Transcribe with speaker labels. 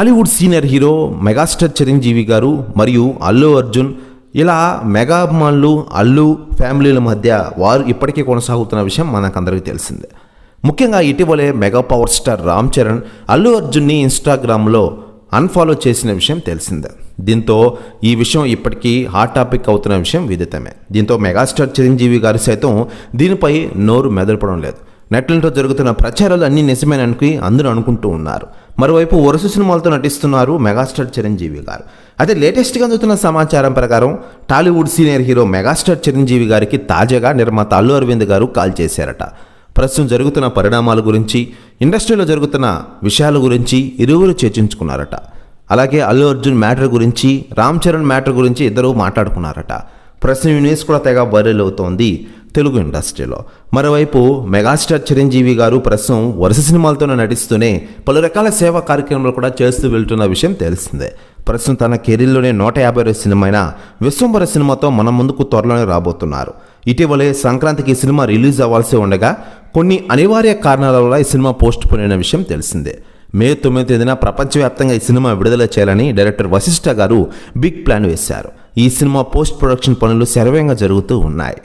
Speaker 1: Tollywood senior hero megastar Chiranjeevi గారు మరియు అల్లు అర్జున్ ఇలా మెగా అభిమానులు అల్లు ఫ్యామిలీల మధ్య వారు ఇప్పటికీ కొనసాగుతున్న విషయం మనకందరికీ తెలిసిందే. ముఖ్యంగా ఇటీవలే mega power star Ram Charan Allu అర్జున్ని ఇన్స్టాగ్రామ్లో అన్ఫాలో చేసిన విషయం తెలిసిందే. దీంతో ఈ విషయం ఇప్పటికీ హాట్ టాపిక్ అవుతున్న విషయం విదితమే. దీంతో మెగాస్టార్ చిరంజీవి గారు సైతం దీనిపై నోరు మెదలపడం లేదు. నెట్లతో జరుగుతున్న ప్రచారాలు అన్నీ నిజమేనని అందరూ అనుకుంటూ ఉన్నారు. మరోవైపు వరుస సినిమాలతో నటిస్తున్నారు మెగాస్టార్ చిరంజీవి గారు. అయితే లేటెస్ట్గా అందుతున్న సమాచారం ప్రకారం Tollywood senior hero megastar Chiranjeevi గారికి తాజాగా నిర్మాత అల్లు అరవింద్ గారు కాల్ చేశారట. ప్రస్తుతం జరుగుతున్న పరిణామాల గురించి ఇండస్ట్రీలో జరుగుతున్న విషయాల గురించి ఇరువురు చర్చించుకున్నారట. అలాగే అల్లు అర్జున్ మ్యాటర్ గురించి రామ్ చరణ్ మ్యాటర్ గురించి ఇద్దరు మాట్లాడుకున్నారట. ప్రస్తుతం ఈ న్యూస్ కూడా తెగ వైరల్ అవుతోంది. తెలుగు ఇండస్ట్రీలో. మరోవైపు మెగాస్టార్ చిరంజీవి గారు ప్రస్తుతం వరుస సినిమాలతోనే నటిస్తూనే పలు రకాల సేవా కార్యక్రమాలు కూడా చేస్తూ వెళ్తున్న విషయం తెలిసిందే. ప్రస్తుతం తన కెరీర్లోనే నూట యాభై రోజు సినిమా అయిన విశ్వంబర సినిమాతో మన ముందుకు త్వరలోనే రాబోతున్నారు. ఇటీవలే సంక్రాంతికి ఈ సినిమా రిలీజ్ అవ్వాల్సి ఉండగా కొన్ని అనివార్య కారణాల వల్ల ఈ సినిమా పోస్ట్ పోయిన విషయం తెలిసిందే. మే తొమ్మిది తేదీన ప్రపంచవ్యాప్తంగా ఈ సినిమా విడుదల చేయాలని డైరెక్టర్ వశిష్ఠ గారు బిగ్ ప్లాన్ వేశారు. ఈ సినిమా పోస్ట్ ప్రొడక్షన్ పనులు శరవేగంగా జరుగుతూ ఉన్నాయి.